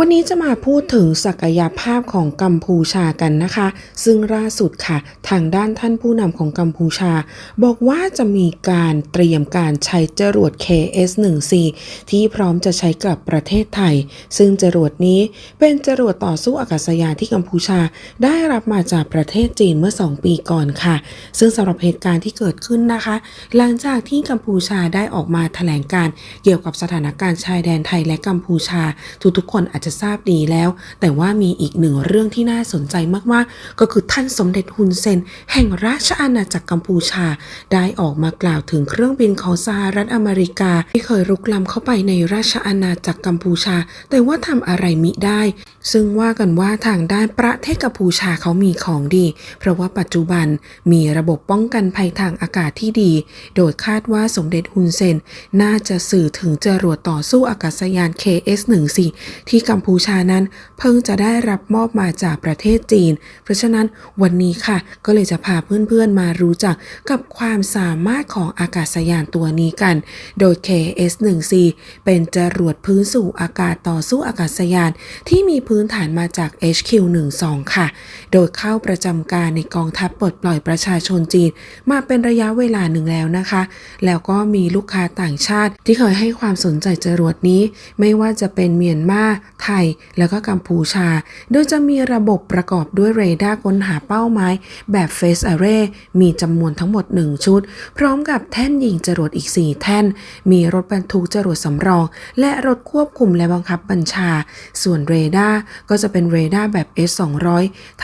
วันนี้จะมาพูดถึงศักยภาพของกัมพูชากันนะคะ ซึ่งล่าสุดค่ะ ทางด้านท่านผู้นำของกัมพูชา บอกว่าจะมีการเตรียมการใช้จรวด KS-1C ที่พร้อมจะใช้กับประเทศไทย ซึ่งจรวดนี้เป็นจรวดต่อสู้อากาศยานที่กัมพูชา ได้รับมาจากประเทศจีนเมื่อ 2 ปีก่อนค่ะ ซึ่งสำหรับเหตุการณ์ที่เกิดขึ้นนะคะ หลังจากที่กัมพูชาได้ออกมาแถลงการเกี่ยวกับสถานการณ์ชายแดนไทยและกัมพูชาทุกๆคนอาจจะจะทราบดีแล้ว แต่ว่ามีอีกหนึ่งเรื่องที่น่าสนใจมากๆ ก็คือท่านสมเด็จฮุนเซน แห่งราชอาณาจักรกัมพูชา ได้ออกมากล่าวถึงเครื่องบินของสหรัฐอเมริกา ที่เคยรุกล้ำเข้าไปในราชอาณาจักรกัมพูชา แต่ว่าทำอะไรมิได้ ซึ่งว่ากันว่าทางด้านประเทศกัมพูชาเขามีของดี เพราะว่าปัจจุบันมีระบบป้องกันภัยทางอากาศที่ดี โดยคาดว่าสมเด็จฮุนเซน น่าจะสื่อถึงจรวดต่อสู้อากาศยาน KS-1C ที่กัมพูชานั้นเพิ่งจะได้รับมอบมาจากประเทศจีน เพราะฉะนั้นวันนี้ค่ะ ก็เลยจะพาเพื่อนๆมารู้จักกับความสามารถของอากาศยานตัวนี้กัน โดย KS-1C เป็นจรวดพื้นสู่อากาศต่อสู้อากาศยานที่มีพื้นื้นฐานมาจาก HQ-12 ค่ะ โดยเข้าประจำการในกองทัพปลดปล่อยประชาชนจีน มาเป็นระยะเวลาหนึ่งแล้วนะคะ แล้วก็มีลูกค้าต่างชาติที่เคยให้ความสนใจจรวดนี้ ไม่ว่าจะเป็นเมียนมาไทย แล้วก็กัมพูชา โดยจะมีระบบประกอบด้วยเรดาร์ค้นหาเป้าหมายแบบ Face Array มีจำนวนทั้งหมด 1 ชุด พร้อมกับแท่นยิงจรวดอีก 4 แท่น มีรถบรรทุกจรวดสำรอง และรถควบคุมและบังคับบัญชา ส่วนเรดาร์ก็จะเป็นเรดาร์แบบ S200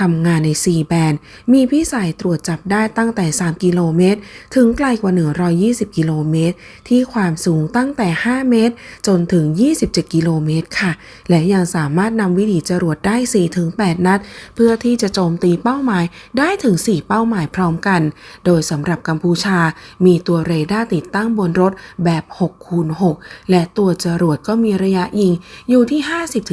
ทำงานใน 4 แบนด์ มีพิสัยตรวจจับได้ตั้งแต่ 3 กิโลเมตร ถึงไกลกว่า 120 กิโลเมตร ที่ความสูงตั้งแต่ 5 เมตร จนถึง 27 กิโลเมตรค่ะ และยังสามารถนำวิถีจรวดได้ 4-8 นัด เพื่อที่จะโจมตีเป้าหมายได้ถึง 4 เป้าหมายพร้อมกัน โดยสำหรับกัมพูชา มีตัวเรดาร์ติดตั้งบนรถแบบ6คูณ6และตัวจรวดก็มีระยะยิงอยู่ที่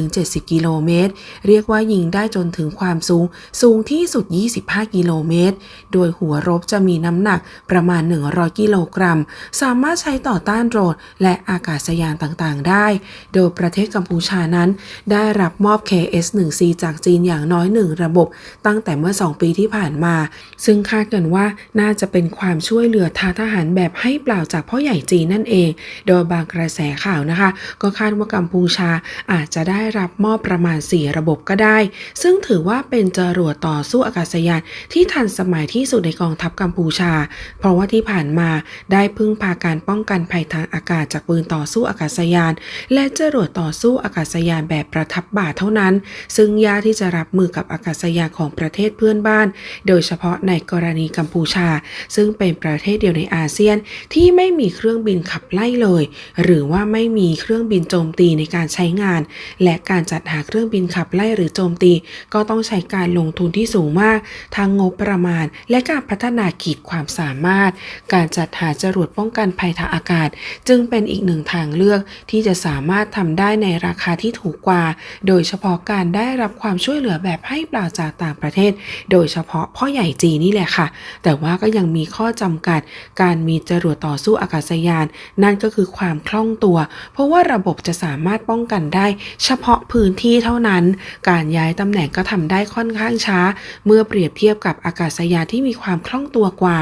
50-70 กิโลเมตรเรียกว่ายิงได้จนถึงความสูง สูงที่สุด 25 กิโลเมตร โดยหัวรบจะมีน้ำหนักประมาณ 100 กิโลกรัม สามารถใช้ต่อต้านโดรนและอากาศยานต่างๆ ได้ โดยประเทศกัมพูชานั้น ได้รับมอบ KS-1C จากจีนอย่างน้อยหนึ่งระบบ ตั้งแต่เมื่อ 2 ปีที่ผ่านมา ซึ่งคาดกันว่าน่าจะเป็นความช่วยเหลือทางทหารแบบให้เปล่าจากพ่อใหญ่จีนนั่นเอง โดยบางกระแสข่าวนะคะ ก็คาดว่ากัมพูชาอาจจะได้รับมอบประมาณ4 ระบบก็ได้ ซึ่งถือว่าเป็นจรวดต่อสู้อากาศยานที่ทันสมัยที่สุดในกองทัพกัมพูชา เพราะว่าที่ผ่านมาได้พึ่งพาการป้องกันภัยทางอากาศจากปืนต่อสู้อากาศยาน และจรวดต่อสู้อากาศยานแบบประทับบ่าเท่านั้น ซึ่งยากที่จะรับมือกับอากาศยานของประเทศเพื่อนบ้าน โดยเฉพาะในกรณีกัมพูชา ซึ่งเป็นประเทศเดียวในอาเซียนที่ไม่มีเครื่องบินขับไล่เลย หรือว่าไม่มีเครื่องบินโจมตีในการใช้งาน และการจัดหาเครื่องบินขับไล่หรือโจมตี ก็ต้องใช้การลงทุนที่สูงมาก ทั้งงบประมาณ และการพัฒนาขีดความสามารถ การจัดหาจรวดป้องกันภัยทางอากาศ จึงเป็นอีกหนึ่งทางเลือกที่จะสามารถทำได้ในราคาที่ถูกกว่า โดยเฉพาะการได้รับความช่วยเหลือแบบให้เปล่าจากต่างประเทศ โดยเฉพาะพ่อใหญ่จีนนี่แหละค่ะ แต่ว่าก็ยังมีข้อจำกัด การมีจรวดต่อสู้อากาศยาน นั่นก็คือความคล่องตัว เพราะว่าระบบจะสามารถป้องกันได้ เฉพาะพื้นที่เท่านั้น การย้ายตำแหน่งก็ทำได้ค่อนข้างช้า เมื่อเปรียบเทียบกับอากาศยานที่มีความคล่องตัวกว่า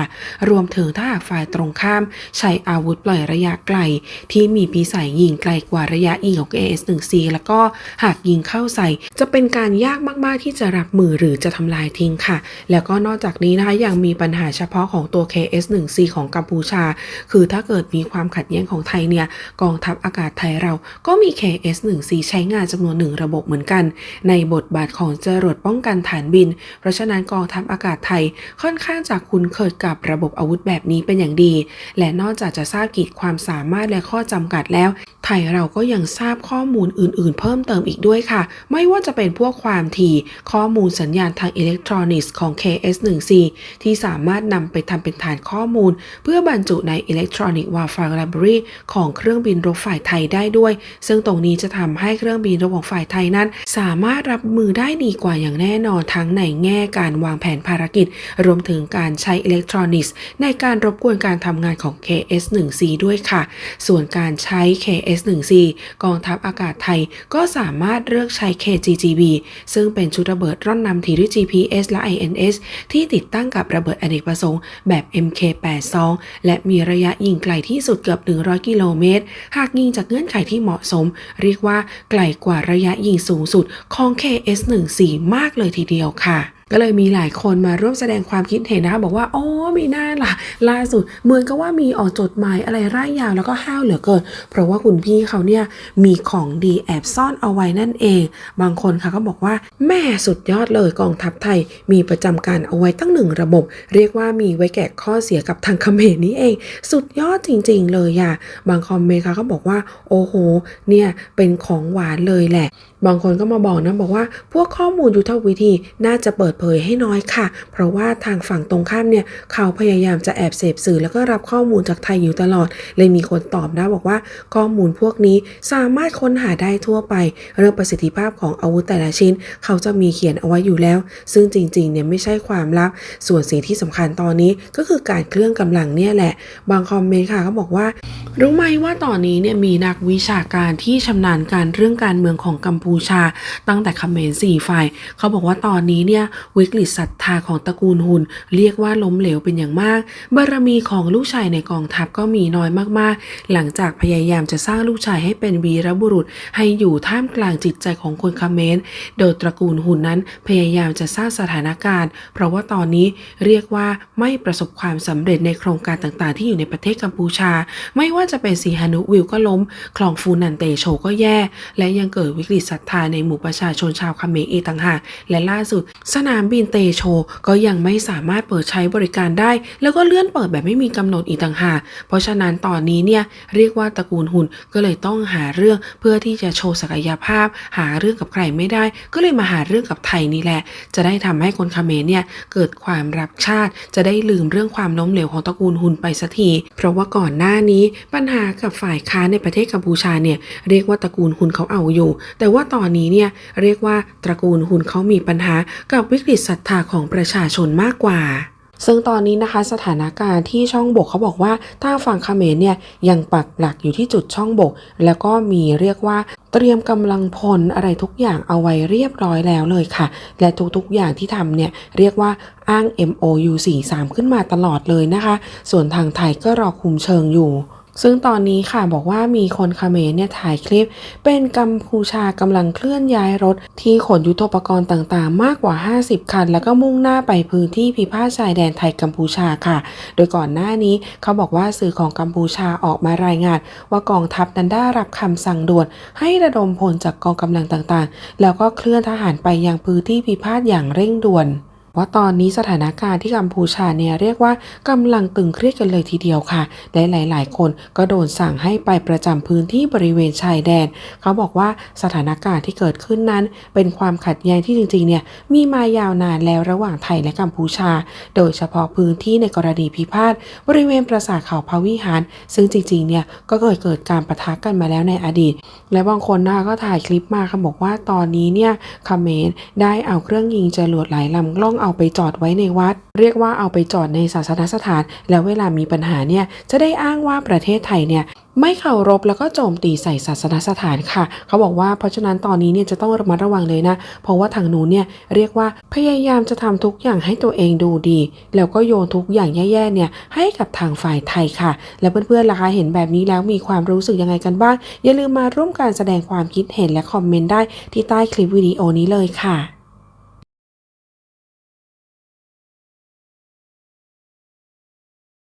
รวมถึงถ้าหากฝ่ายตรงข้าม ใช้อาวุธปล่อยระยะไกล ที่มีพิสัยยิงไกลกว่าระยะยิงของ AS-1C แล้วก็หากยิงเข้าใส่ จะเป็นการยากมากๆที่จะรับมือหรือจะทำลายทิ้งค่ะ แล้วก็นอกจากนี้นะคะยังมีปัญหาเฉพาะของตัว KS-1C ของกัมพูชา คือถ้าเกิดมีความขัดแย้งของไทยเนี่ยกองทัพอากาศไทยเราก็มี KS-1C ใช้งานจำนวนหนึ่งระบบเหมือนกัน ในบทบาทของจรวดป้องกันฐานบิน เพราะฉะนั้นกองทัพอากาศไทยค่อนข้างจะคุ้นเคยกับระบบอาวุธแบบนี้เป็นอย่างดี และนอกจากจะทราบขีดความสามารถและข้อจำกัดแล้ว ไทยเราก็ยังทราบข้อมูลอื่น ๆ เพิ่มเติมอีกด้วยค่ะ ไม่ว่าจะเป็นพวกความถี่ข้อมูลสัญญาณทางอิเล็กทรอนิกส์ของ KS-1C ที่สามารถนำไปทำเป็นฐานข้อมูล เพื่อบรรจุใน Electronic Warfare Library ของเครื่องบินรบฝ่ายไทยได้ด้วย ซึ่งตรงนี้จะทำให้เครื่องบินรบของฝ่ายไทยนั้นสามารถรับมือได้ดีกว่าอย่างแน่นอนทั้งในแง่การวางแผนภารกิจ รวมถึงการใช้อิเล็กทรอนิกส์ ในการรบกวนการทำงานของ KS-1C ด้วยค่ะ ส่วนการใช้ KS-1C กองทัพอากาศไทยก็สามารถเลือกใช้ KGGB ซึ่งเป็นชุดระเบิดร่อนนำทีด้วย GPS และ INS ที่ติดตั้งกับระเบิดอเนกประสงค์แบบ MK82 และมีระยะยิงไกลที่สุดเกือบ 100 กิโลเมตร หากยิงจากเงื่อนไขที่เหมาะสม เรียกว่าไกลกว่าระยะยิงสูงสุดของ KS14 มากเลยทีเดียวค่ะก็เลยมีหลายคนมาร่วมแสดงความคิดเห็นนะคะบอกว่าโอ้มีหน้าล่ะ ล่าสุดเหมือนกับว่ามีออกจดหมายอะไรร่ายยาวแล้วก็ห้าวเหลือเกิน เพราะว่าคุณพี่เขาเนี่ยมีของดีแอบซ่อนเอาไว้นั่นเอง บางคนค่ะก็บอกว่า แม่สุดยอดเลยกองทัพไทย มีประจำการเอาไว้ตั้งหนึ่งระบบ เรียกว่ามีไว้แก้ข้อเสียกับทางเขมรนี้เอง สุดยอดจริง ๆ เลยอะบางคอมเมนต์ค่ะก็บอกว่า โอ้โห เนี่ยเป็นของหวานเลยแหละบางคนก็มาบอกนะบอกว่าพวกข้อมูลยุทธวิธีน่าจะเปิดเผยให้น้อยค่ะ เพราะว่าทางฝั่งตรงข้ามเนี่ยเขาพยายามจะแอบเสพสื่อแล้วก็รับข้อมูลจากไทยอยู่ตลอด เลยมีคนตอบนะบอกว่าข้อมูลพวกนี้สามารถค้นหาได้ทั่วไป เรื่องประสิทธิภาพของอาวุธแต่ละชิ้น เขาจะมีเขียนเอาไว้อยู่แล้ว ซึ่งจริงๆเนี่ยไม่ใช่ความลับ ส่วนสิ่งที่สำคัญตอนนี้ก็คือการเครื่องกำลังเนี่ยแหละ บางคอมเมนต์ค่ะก็บอกว่า รู้ไหมว่าตอนนี้เนี่ยมีนักวิชาการที่ชำนาญการเรื่องการเมืองของกัมพูชา ตั้งแต่เขมรสี่ฝ่าย เขาบอกว่าตอนนี้เนี่ยวิกฤตศรัทธาของตระกูลหุนเรียกว่าล้มเหลวเป็นอย่างมาก บารมีของลูกชายในกองทัพก็มีน้อยมากๆ หลังจากพยายามจะสร้างลูกชายให้เป็นวีรบุรุษ ให้อยู่ท่ามกลางจิตใจของคนเขมร โดยตระกูลหุนนั้นพยายามจะสร้างสถานการณ์ เพราะว่าตอนนี้เรียกว่าไม่ประสบความสำเร็จในโครงการต่างๆ ที่อยู่ในประเทศกัมพูชา ไม่ว่าจะเป็นสีหนุวิวก็ล้ม คลองฟูนันเตโชก็แย่ และยังเกิดวิกฤตศรัทธาในหมู่ประชาชนชาวคาเขมรอีกต่างหาก และล่าสุด สนามบินเตโช ก็ยังไม่สามารถเปิดใช้บริการได้ แล้วก็เลื่อนเปิดแบบไม่มีกำหนดอีกต่างหาก เพราะฉะนั้นตอนนี้เนี่ยเรียกว่าตระกูลหุ่นก็เลยต้องหาเรื่องเพื่อที่จะโชว์ศักยภาพ หาเรื่องกับใครไม่ได้ ก็เลยมาหาเรื่องกับไทยนี่แหละ จะได้ทำให้คนคาเมรเนี่ยเกิดความรักชาติ จะได้ลืมเรื่องความล้มเหลวของตระกูลหุ่นไปสักที เพราะว่าก่อนหน้านี้ปัญหากับฝ่ายค้านในประเทศกัมพูชาเนี่ยเรียกว่าตระกูลหุ่นเขาเอาอยู่ แต่ว่าตอนนี้เนี่ยเรียกว่าตระกูลหุนเขามีปัญหากับวิกฤตศรัทธาของประชาชนมากกว่าซึ่งตอนนี้นะคะสถานการณ์ที่ช่องบกเขาบอกว่าทางฝั่งเขมรเนี่ยยังปักหลักอยู่ที่จุดช่องบก แล้วก็มีเรียกว่าเตรียมกำลังพลอะไรทุกอย่างเอาไว้เรียบร้อยแล้วเลยค่ะ และทุกๆอย่างที่ทำเนี่ยเรียกว่าอ้าง MOU 43 ขึ้นมาตลอดเลยนะคะ ส่วนทางไทยก็รอคุมเชิงอยู่ ซึ่งตอนนี้ค่ะบอกว่ามีคนเมรเนี่ยถ่ายคลิป เป็นกัมพูชากำลังเคลื่อนย้ายรถ ที่ขนยุทโธปกรณ์ต่างๆ มากกว่า 50 คัน แล้วก็มุ่งหน้าไปพื้นที่พิพาทชายแดนไทยกัมพูชาค่ะ โดยก่อนหน้านี้เขาบอกว่าสื่อของกัมพูชาออกมารายงาน ว่ากองทัพนั้นได้รับคำสั่งด่วน ให้ระดมพลจากกองกำลังต่างๆ แล้วก็เคลื่อนทหารไปยังพื้นที่พิพาทอย่างเร่งด่วน ว่าตอนนี้สถานการณ์ที่กัมพูชาเนี่ยเรียกว่ากำลังตึงเครียดกันเลยทีเดียวค่ะและหลาย ๆ คนก็โดนสั่งให้ไปประจำพื้นที่บริเวณชายแดน เขาบอกว่าสถานการณ์ที่เกิดขึ้นนั้น เป็นความขัดแย้งที่จริง ๆ เนี่ยมีมายาวนานแล้วระหว่างไทยและกัมพูชา โดยเฉพาะพื้นที่ในกรณีพิพาทบริเวณปราสาทเขาพระวิหาร ซึ่งจริง ๆ เนี่ยก็เคยเกิดการประทะกันมาแล้วในอดีต และบางคนนะคะก็ถ่ายคลิปมาค่ะบอกว่าตอนนี้เนี่ยเขมรได้เอาเครื่องยิงจรวดหลายลำกล้องเอาเอาไปจอดไว้ในวัด เรียกว่าเอาไปจอดในศาสนสถาน แล้วเวลามีปัญหาเนี่ยจะได้อ้างว่าประเทศไทยเนี่ยไม่เคารพแล้วก็โจมตีใส่ศาสนสถานค่ะ เขาบอกว่าเพราะฉะนั้นตอนนี้เนี่ยจะต้องระมัดระวังเลยนะ เพราะว่าทางนู้นเนี่ยเรียกว่าพยายามจะทำทุกอย่างให้ตัวเองดูดี แล้วก็โยนทุกอย่างแย่ๆเนี่ยให้กับทางฝ่ายไทยค่ะ และเพื่อนๆล่ะคะเห็นแบบนี้แล้วมีความรู้สึกยังไงกันบ้างอย่าลืมมาร่วมการแสดงความคิดเห็นและคอมเมนต์ได้ที่ใต้คลิปวิดีโอนี้เลยค่ะ